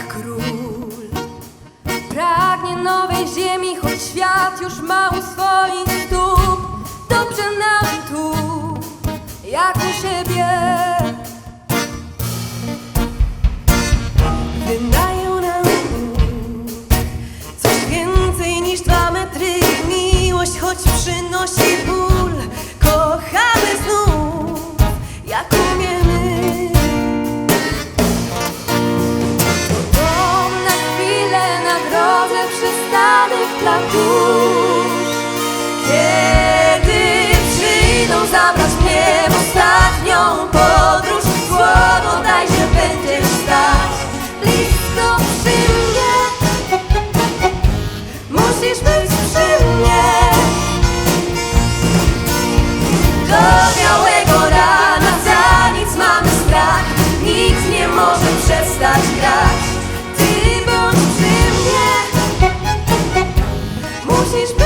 jak król. Pragnie nowej ziemi, choć świat już ma u swoich stóp. Dobrze nam tu, jak u siebie. Wynajął nam Coś więcej niż dwa metry. Miłość, choć przynosi dusz Kiedy przyjdą zabrać mnie w ostatnią podróż Słowo daj, że będziesz stać. Blisko przy mnie Musisz być przy mnie. Do białego rana za nic mamy strach. Nikt nie może przestać grać This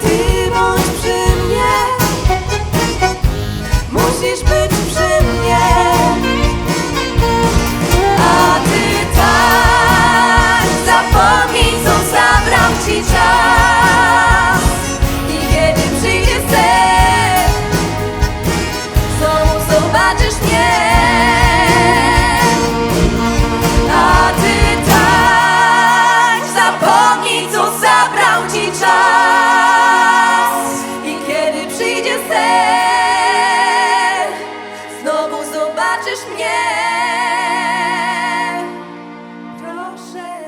Ty bądź przy mnie. Musisz być say